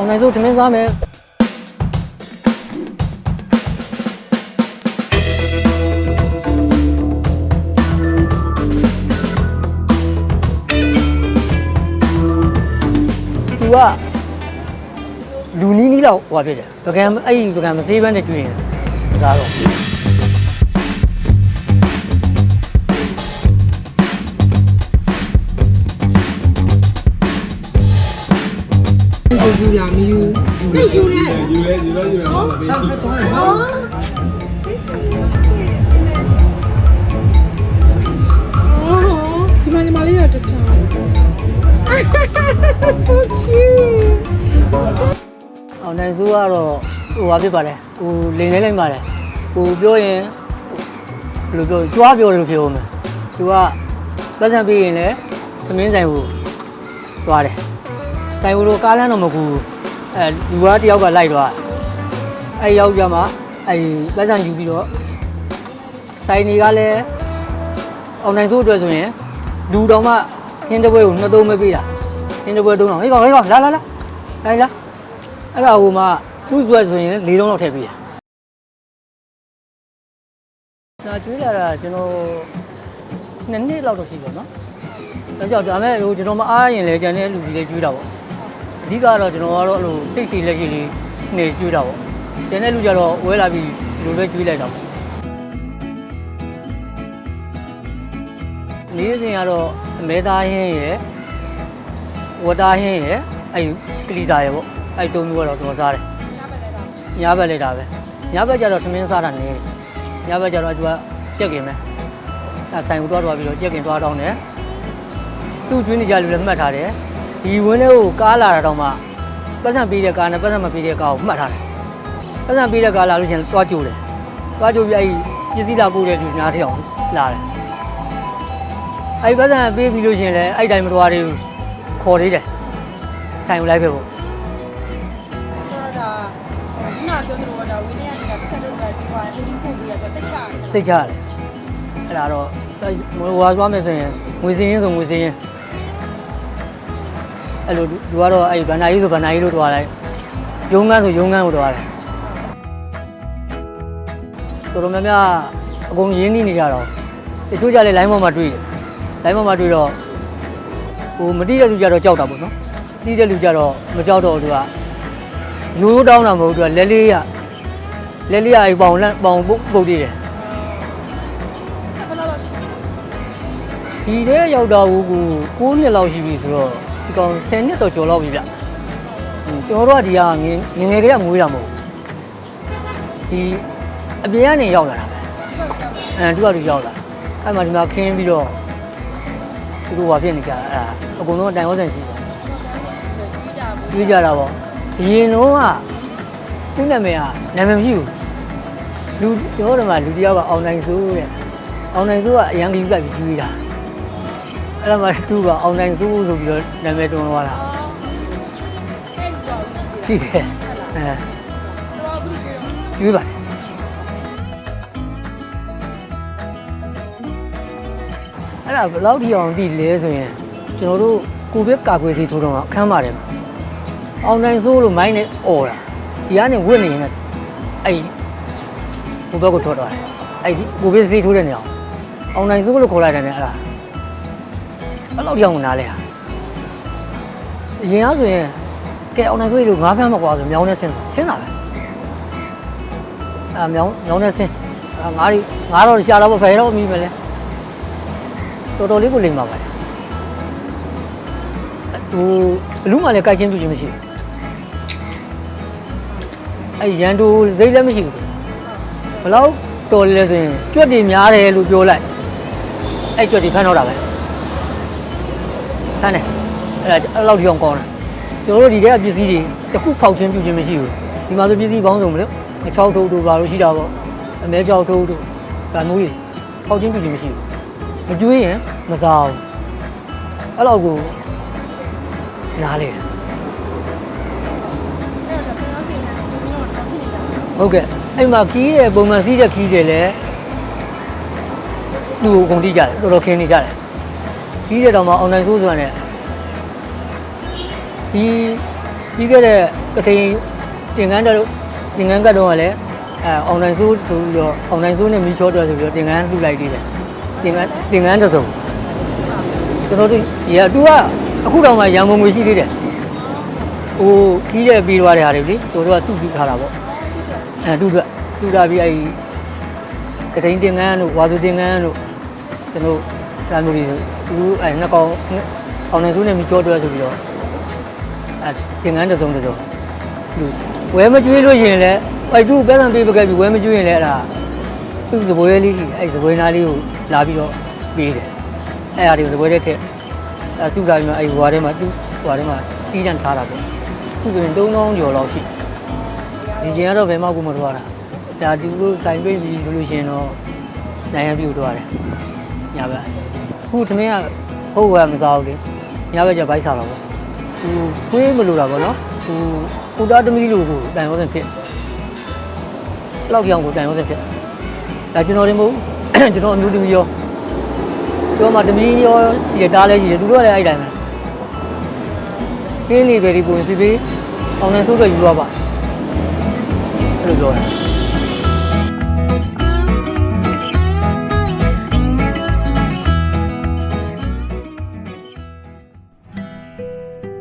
အောင်နိုင်စိုးထမင်းစားမယ်သူကလူနီးနီးလောက်ဟိုဖြစ်တယ်ပကံအဲ့ဒီပကံမစေးဘဲနဲ့ကျွေးရင်ဒါတော့ ဒီမှာညီမလေးရတထား so cute အောင်နိုင်စိုးကတော့ဟိုဟာဖြစ်ပါလေဟိုလိန်နေလိမ့်ပါလေဟိုပြောရင်ဘယ်လိုပြောကြွားပြောတယ်လို့ပြောမယ်သူကပတ်စံပေးရင်လည်းသမင်းဆိုင်ကိုသွားတယ်ဆိုင်ကိုတော့ကားလမ်းတော့မကူဘူးအဲလူကတယောက်ကလိုက်သွား အဲရောက်ကြမှာအဲပတ်စံယူပြီးတော့ဆိုင်တွေကလည်းအောင်နိုင်စိုးအတွက်ဆိုရင်လူတော်မှဟင်းတစ်ပွဲကိုနှစ်သုံးမပေးတာဟင်းတစ်ပွဲသုံးတော့ဟေးကောင်ဟေးကောင်လာလာလာလာလာအဲ့ဒါဟိုမှသူ့အတွက်ဆိုရင်၄လုံးလောက်ထည့်ပေးတယ်စာကျွေးလာတာကျွန်တော်နှစ်နှစ်လောက်တော့ရှိပါတော့ဒါကြောင့်ဒါမဲ့ဟိုကျွန်တော်မအားရင်လည်းကျန်တဲ့လူကြီးလေးကျွေးတာပေါ့အဓိကတော့ကျွန်တော်ကတော့အဲ့လိုစိတ်ရှိလက်ရှိလေးနေကျွေးတာပေါ့ ကျန်တဲ့လူကြတော့ဝဲလာပြီးလူပဲကျွေးလိုက်တာပေါ့နေ့စဉ်ကတော့အမဲသားဟင်းရယ်ဝတ်သားဟင်းရယ်အဲ့ကလီစာရယ်ပေါ့အဲ့တုံးမျိုးကတော့တော်စားတယ်ညဘက်လည်းတာပဲညဘက်ကျတော့သမင်းစားတာနေတယ်ညဘက်ကျတော့သူကကြက်ကင်ပဲအဲ့ဆိုင်ကိုတွားတွားပြီးတော့ကြက်ကင်တွားတောင်းတယ်သူ့ကျွေးနေကြလူလည်းမှတ်ထားတယ်ဒီဝင်းလေးကိုကားလာတာတော့မှပတ်စံပေးတဲ့ကားနဲ့ပတ်စံမပေးတဲ့ကားကိုမှတ်ထားတယ် ပတ်စံပေးတဲ့ကားလာလို့ရှိရင်တွားကြိုးတယ်တွားကြိုးပြီးအဲ့ဒီပစ္စည်းလာပို့တဲ့လူများထည့်အောင်လာတယ်အဲ့ဒီပတ်စံပေးပြီးလို့ရှရင်လဲအဲ့ဒီတိုင်းမတော်သေးဘူးခေါ်သေးတယ်ဆိုင်ကိုလိုက်ခဲ့ဖို့ဆိုတော့ဒါခုနပြောသလိုဒါဝင်းနေရတဲ့ပတ်စံတို့ပဲပြီးသွားတယ်ဒီခုပြီးရတော့စိတ်ချရတယ်စိတ်ချရတယ်အဲ့ဒါတော့ဟိုဟာသွားမယ်ဆိုရင်ငွေစင်းရင်းဆိုငွေစင်းရင်းအဲ့လိုသူကတော့အဲ့ဒီဗန္နာကြီးဆိုဗန္နာကြီးလို့တွားလိုက်ရုံငန်းဆိုရုံငန်းကိုတွားတယ် တော်တော်များများအကုန်ရင်းနှီးနေကြတော့တချို့ကြလဲ line ပေါ်မှာတွေ့တယ် line ပေါ်မှာတွေ့တော့ဟိုမတိတဲ့လူကြတော့ကြောက်တာပေါ့နော်တိတဲ့လူကြတော့မကြောက်တော့သူကရိုးရိုးတောင်းတာမဟုတ်သူကလဲလေးရလဲလေးရအဲ့ပေါင်လန့်ပေါင်ပုတ်ပုတ်တည်တယ်ဆက်ဘယ်လောက်လောက်ရှိလဲဒီထဲရောက်တော့ကို9နှစ်လောက်ရှိပြီဆိုတော့ဒီကောင်10နှစ်တော့ကျော်လောက်ပြီဗျဟွန်းကျွန်တော်တို့ကဒီကငယ်ငယ်ငယ်ကလေးကမွေးတာမဟုတ်ဘူးဒီ အပြင်ကနေရောက်လာတာပဲအဲသူကသူရောက်လာအဲ့မှာဒီမှာခင်းပြီးတော့သူတို့ဟာဖြစ်နေကြတာအဲ့ဒါအကုန်လုံးအတိုင်ဝဆန်ရှိတယ်ကြီးကြဘူးတွေးကြတာပေါ့အရင်တော့ကသူ့နာမည်ကနာမည်မရှိဘူးလူကျွန်တော်တို့မှာလူတစ်ယောက်ကအောင်နိုင်စိုးတဲ့အောင်နိုင်စိုးကအရန်ကြီးပြပြီးကျွေးတာအဲ့ဒါမှသူကအောင်နိုင်စိုးဆိုပြီးတော့နာမည်တွန်းသွားတာအဲ့ဒီတော့ရှိရှိတယ်အဲတော့ဘူးပြောတော့ကျွေးပါတယ် အဲ့ဒါဘယ်လောက်ထိအောင်တည်လဲဆိုရင်ကျွန်တော်တို့ကိုဗစ်ကာကွယ်ဆေးထိုးတော့အခန်းပါတယ်မှာအောင်နိုင်စိုးလို့မိုင်းနဲ့អော်တာဒီကနေဝစ်နေရင်လည်းအဲ့ဟိုဘက်ကိုထွက်သွားတယ်အဲ့ဒီကိုဗစ်ဆေးထိုးတဲ့နေရာအောင်နိုင်စိုးလို့ခေါ်လိုက်တယ်နဲ့အဲ့ဒါအဲ့လောက်ကြောင်နားလဲဟာအရင်ကဆိုရင်ကဲအောင်နိုင်စိုးလို့ငါးဖမ်းမကွာဆိုမြောင်းနဲ့ဆင်းဆင်းတာပဲအာမြောင်းမြောင်းနဲ့ဆင်းအာငါးရီငါးတော့ရှာတော့ဖယ်တော့မိမလဲ တော်တော်လေးကိုလိမ်ပါပါတယ်ဟိုဘလူးမှလည်းကြိုက်ချင်းပြချင်းမရှိဘူးအဲ့ရန်တူစိတ်လည်းမရှိဘူးဘလောက်တော်လဲဆိုရင်ကြွက်တွေများတယ်လို့ပြောလိုက်အဲ့ကြွက်တွေဖမ်းတော့တာပဲဖမ်းတယ်အဲ့ဒါအဲ့လောက်ထိအောင်ကောင်းတာကျွန်တော်တို့ဒီထဲကပစ္စည်းတွေတစ်ခုဖောက်ချင်းပြုချင်းမရှိဘူးဒီမှာဆိုပစ္စည်းပေါင်းစုံမလို့အချောက်ထုတ်တို့ဘာလို့ရှိတာပေါ့အမဲချောက်ထုတ်တို့ဒါမျိုးတွေဖောက်ချင်းပြုချင်းမရှိဘူး မကျွေးရင်မစားဘူးအဲ့လောက်ကိုနားလေတယ်အဲ့တော့ကျွန်တော်စီနေတယ်ကျွန်တော်တို့ဖြစ်နေကြတယ်ဟုတ်ကဲ့အဲ့မှာခီးတယ်ပုံမှန်စီးတဲ့ခီးတယ်လည်းသူ့ကိုကုန်တိကြတယ်တော်တော်ခင်းနေကြတယ်ခီးတယ်တော့မှအွန်လိုင်းဆိုးဆိုတာနဲ့ဒီပြီးခဲ့တဲ့ကထိန်တင်ကန်းတော့တင်ကန်းကတော့လည်းအဲအွန်လိုင်းဆိုးဆိုပြီးတော့အွန်လိုင်းဆိုးနဲ့မီချောတော့ဆိုပြီးတော့တင်ကန်းလှူလိုက်သေးတယ် တင်ကန်းတင်ကန်းတစ်စုံကျွန်တော်တို့ဒီကသူကအခုတော့မှရံမုံငွေရှိသေးတယ်ဟိုကြီးတဲ့ပြီးသွားတဲ့ဟာတွေလေကျွန်တော်တို့ကစုစုထားတာပေါ့အဲသူကစုထားပြီးအဲဒီကထိန်တင်ကန်းတို့ဝါသူတင်ကန်းတို့ကျွန်တော်အဲမျိုးတွေဆိုသူအဲနှစ်ကောင်အွန်လိုင်းဆိုးနဲ့မီချောတော့ဆိုပြီးတော့အဲတင်ငန်းတစ်စုံတစ်စုံလူဝဲမကျွေးလို့ရှရင်လဲအဲ့သူပဲဆံပေးပကက်ပြီးဝဲမကျွေးရင်လဲအဲ့ဒါ သူ့သဘွေးလေးရှိတယ်အဲ့သဘွေးနားလေးကိုလာပြီးတော့ပေးတယ်အဲ့ဟာဒီသဘွေးတဲ့ထက်အဲစုလာပြီးမှအဲ့ဟွာထဲမှာသူ့ဟွာထဲမှာတီးတန့်ထားတာပေါ့ခုဆိုရင်3000ကျော်လောက်ရှိဒီချိန်ကတော့ဘယ်မှကိုမထွားတာဒါဒီလိုစိုင်ပေးပြီးဆိုလို့ရှရင်တော့နိုင်ရပြီကိုထွားတယ်ညာဘက်ခုထမင်းကဟုတ်ဝဲမစားဘူးလေညာဘက်ကျဘိုက်စားတော့ပေါ့ဟိုခွေးမလို့တာပေါ့နော်ဟိုကိုသားသမီးလိုကိုတန်ရောစင်ဖြစ်အဲ့လောက်ကြောင်ကိုတန်ရောစင်ဖြစ် ဒါကျွန်တော်တွေမဟုတ်ဘူးကျွန်တော်အမျိုးသမီးရောပြောမှသမီးရောရှိရတားလဲရှိတယ်သူတို့ကလည်းအဲ့တိုင်းပဲခင်းနေပဲဒီပုံပြပြအောင်နေဆိုးတော့ယူရပါအဲ့လိုပြောတယ်